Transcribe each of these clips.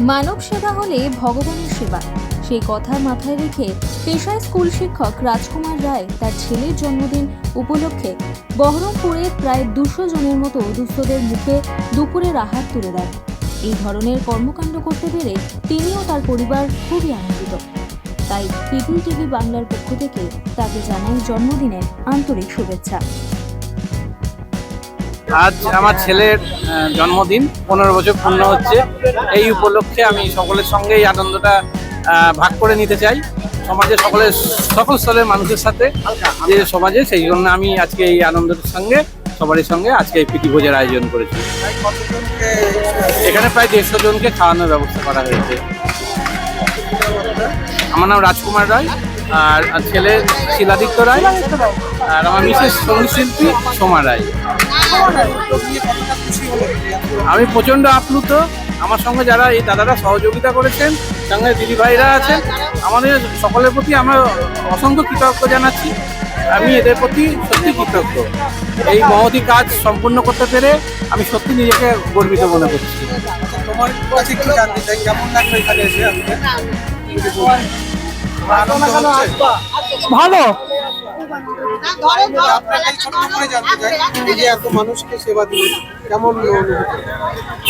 মানব সেবা হলে ভগবানের সেবা। সেই কথা মাথায় রেখে পেশায় স্কুল শিক্ষক রাজকুমার রায় তার ছেলের জন্মদিন উপলক্ষে বহরমপুরে প্রায় দুশো জনের মতো দুস্থদের মুখে দুপুরের আহার তুলে দেন। এই ধরনের কর্মকাণ্ড করতে পেরে তিনিও তার পরিবার খুবই আনন্দিত। তাই পিপুল টিভি বাংলার পক্ষ থেকে তাকে জানাই জন্মদিনের আন্তরিক শুভেচ্ছা। আজ আমার ছেলের জন্মদিন, পনেরো বছর পূর্ণ হচ্ছে। এই উপলক্ষে আমি সকলের সঙ্গে এই আনন্দটা ভাগ করে নিতে চাই। সমাজে সকলের, সকল স্তরের মানুষের সাথে, যে সমাজে, সেই জন্য আমি আজকে এই আনন্দের সঙ্গে, সবারই সঙ্গে আজকে এই প্রীতি ভোজের আয়োজন করেছি। এখানে প্রায় দেড়শো জনকে খাওয়ানোর ব্যবস্থা করা হয়েছে। আমার নাম রাজকুমার রায়। আর ছেলে শিলাদিত্য রায়, আর আমার মিসেস সংগীত শিল্পী সোমা রায়। আমি প্রচণ্ড আপ্লুত। আমার সঙ্গে যারা এই দাদারা সহযোগিতা করেছেন, সঙ্গে দিদি ভাইরা আছেন, আমাদের সকলের প্রতি আমরা অসংখ্য কৃতজ্ঞ জানাচ্ছি। আমি এদের প্রতি সত্যি কৃতজ্ঞ। এই মহতি কাজ সম্পূর্ণ করতে পেরে আমি সত্যি নিজেকে গর্বিত মনে করছি। তোমার কি জানতে চাই? কেমন লাগল এখানে এসে? ভালো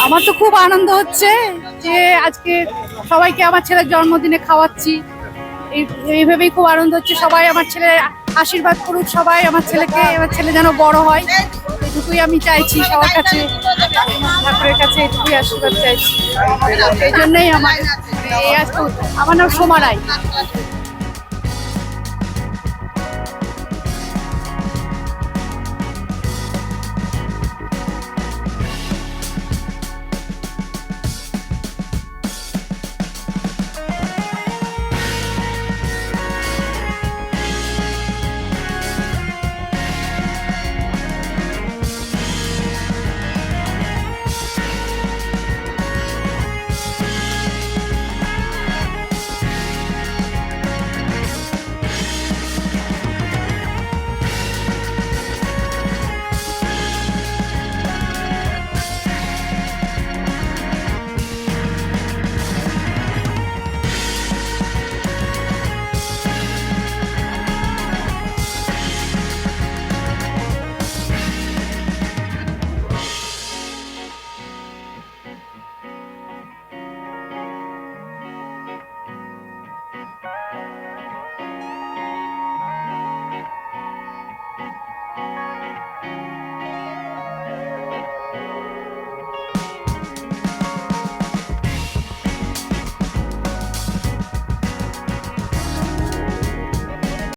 আমার তো খুব আনন্দ হচ্ছে যে আজকে সবাইকে আমার ছেলের জন্মদিনে খাওয়াচ্ছি। এই এইভাবেই খুব আনন্দ হচ্ছে সবাই আমার ছেলে আশীর্বাদ করুক সবাই আমার ছেলেকে আমার ছেলে যেন বড় হয়। এটুকুই আমি চাইছি সবার কাছে ঠাকুরের কাছে এটুকুই আশীর্বাদ চাইছি। এই জন্যই আমার এই আজকে আমার নাম সোমা রায়।